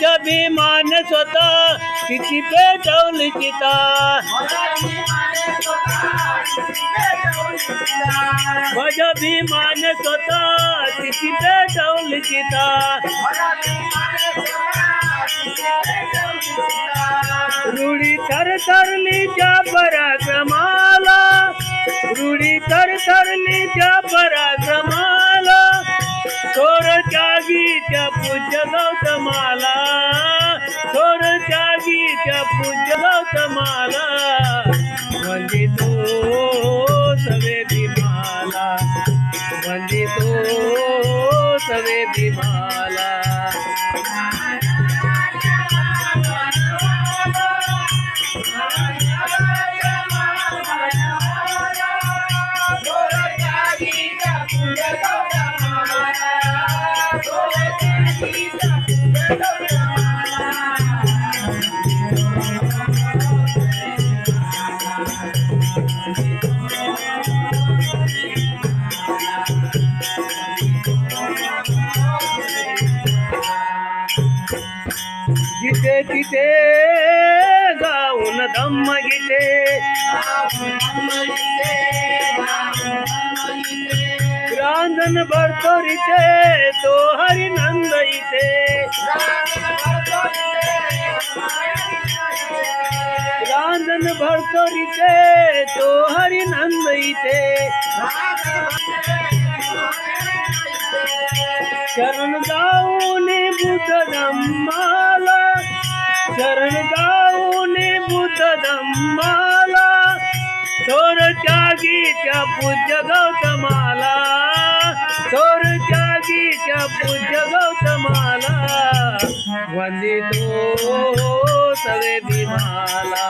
ध्वज स्वतः तिची पेटवली चिता. भज अभिमान स्वतः तिची पेटवली चिता. रूढी थर थरलीच्या पराक्रमाला. रूढी थर थरलीच्या पराक्रमाला. थोर त्यागीच्या पूज्य गौतमाला. म्हणजे माला म्हणजे गौतमाला वंदितो सवे भीमाला वंदितो सवे भीमाला जिथे तिथे गाऊन धम्म गीते भरतो रिते तो हरिनंद इथे. रांजण तो हरिनंद इथे शरण जाऊन बुद्ध धम्माला शरण जाऊन बुद्ध धम्माला थोर त्यागीच्या पूज्य गौतमाला थोर त्यागीच्या पूज्य गौतमाला वंदितो सवे भीमाला।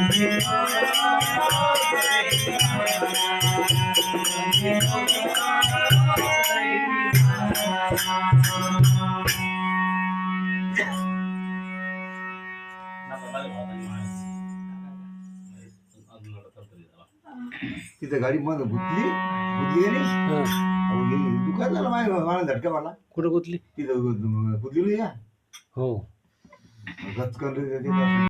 तिथं गाडी मग गुतली. गुतली नाही? दुखायला लागलं माझ्या मला झटका मला कुठं गुतली? तिथं गुतली का हो. गचकन